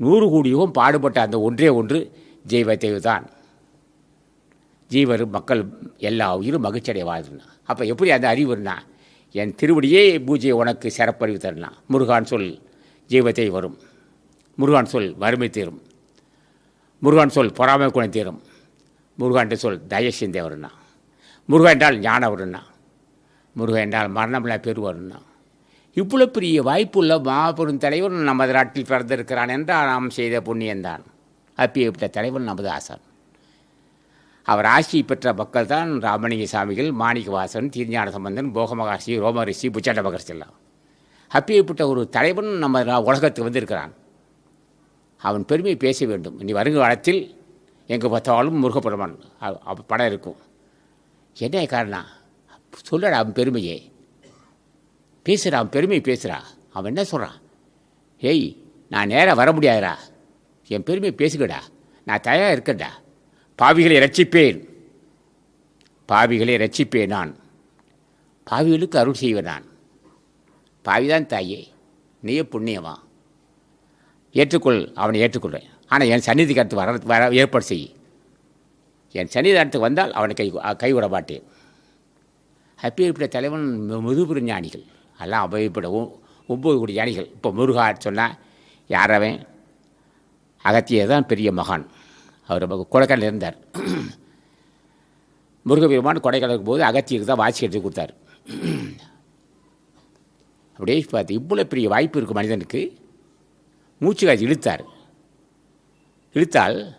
நூறு கோடியும் பாடுபட்ட அந்த ஒன்றே ஒன்று ஜெய்வ தான். ஜீவர் மக்கள் எல்லா உயிரும் மகிழ்ச்சியடைய வாழ்துனா அப்போ எப்படி அந்த அறிவுன்னா என் திருவடியே பூஜையை உனக்கு சிறப்பறிவு தரலாம் முருகான் சொல் ஜீவத்தை வரும். முருகான் சொல் வறுமை தீரும். முருகான் சொல் பொறாமை குணம் தீரும். முருகான் சொல் தயசிந்தே வரும்னா முருகா என்றால் ஞானம் வரும்னா முருகா என்றால் மரணமில்லா பெரு வரும்னா இவ்வளோ பெரிய வாய்ப்புள்ள மாபெரும் தலைவர் நமது நாட்டில் பிறந்திருக்கிறான் என்றால் நாம் செய்த புண்ணியந்தான் அப்பேற்பட்ட தலைவன் நமது ஆசான். அவர் ஆட்சி பெற்ற மக்கள் தான் ராமலிங்க சாமிகள் மாணிக்கவாசன் திருஞான சம்பந்தன் போகமகாசி ரோமரிஷி புச்சண்ட மகர்ஷி எல்லாம். அப்பேற்பட்ட ஒரு தலைவன் நம்ம உலகத்துக்கு வந்திருக்கிறான். அவன் பெருமையை பேச வேண்டும். இனி வருங்காலத்தில் எங்கே பார்த்தாலும் முருகப்பெருமான் படம் இருக்கும். என்ன காரணம்? சொல்லடா அவன் பெருமையே. பேசுகிறான் பெருமை பேசுகிறா அவன் என்ன சொல்கிறான் ஏய் நான் நேராக வர முடியாதுடா. என் பெருமையை பேசுகடா நான் தயாராக இருக்கேன்டா. பாவிகளை ரட்சிப்பேன். பாவிகளை ரட்சிப்பேன் நான். பாவிகளுக்கு அருள் செய்வேன் நான். பாவிதான் தாயே. நீயே புண்ணியவா ஏற்றுக்கொள் அவனை ஏற்றுக்கொள்வேன். ஆனால் என் சந்நிதிக்கு அடுத்து வர வர ஏற்பாடு செய். என் சன்னிதானத்துக்கு வந்தால் அவனை கை கைவிட மாட்டேன் அப்பேற்பட்ட தலைவன் மு- முதுபெரு ஞானிகள். எல்லாம் அபயப்பட ஒம்பது கோடி யானைகள். இப்போ முருகா சொன்னால் யாரவன்? அகத்தியர் தான் பெரிய மகான். அவர் கொடைக்கானல் இருந்தார். முருகபெருமான் கொடைக்கானலுக்கு போது அகத்தியருக்கு தான் வாட்சி எடுத்து கொடுத்தார். அப்படியே பார்த்து இவ்வளோ பெரிய வாய்ப்பு இருக்குது மனிதனுக்கு. மூச்சு காய்ச்சி இழுத்தார். இழுத்தால்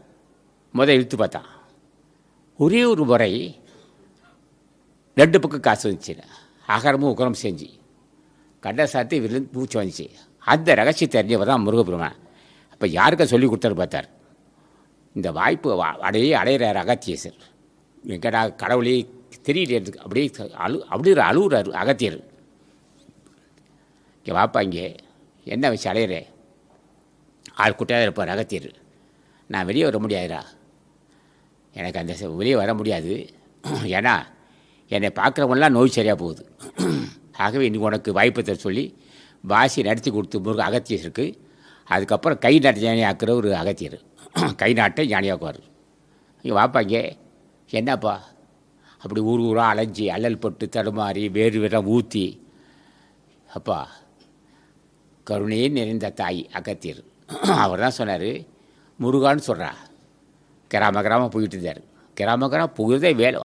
முதல் இழுத்து பார்த்தான். ஒரே ஒரு முறை ரெண்டு பக்கம் காசு வந்துச்சு. அகரமும் உக்கரம் செஞ்சு. கண்ட விருந்து பூச்சி வந்துச்சு. அந்த ரகசியத்தை தெரிஞ்சவர் தான் முருகப்பெருமான். அப்போ யாருக்க சொல்லி கொடுத்தாரு பார்த்தார்? இந்த வாய்ப்பு வ- அடையே அடையிறார் அகத்தியசர் எங்கடா கடவுளே தெரியல அப்படியே அழு அப்படியே அழுகுறாரு அகத்தியர். இங்கே வாப்பா இங்கே. என்ன வச்சு அலையிற ஆள் குட்டையாக இருப்பார் அகத்தியர். நான் வெளியே வர முடியாதுடா. எனக்கு அந்த வெளியே வர முடியாது. ஏன்னா என்னை பார்க்குறவங்களாம் நோய் சரியாக போகுது. ஆகவே இன்னைக்கு உனக்கு வாய்ப்பு தர சொல்லி வாசி நடத்தி கொடுத்து முருக அகத்தியருக்கு அதுக்கப்புறம் கை நாட்டு ஞானியாக்குற ஒரு அகத்தியர். கை நாட்டை ஞானியாக்குவார் இங்கே வாப்பாங்க என்னப்பா? அப்படி ஊர் ஊராக அலைஞ்சி அல்லல் பட்டு தடுமாறி வேறு வேறாக ஊற்றி அப்பா கருணையே நிறைந்த தாய் அகத்தியர். அவர் தான் சொன்னார் முருகான்னு சொல்கிறா கிராம கிராமம் போயிட்டு இருந்தார். கிராம கிராமம் போகிறதே வேலை.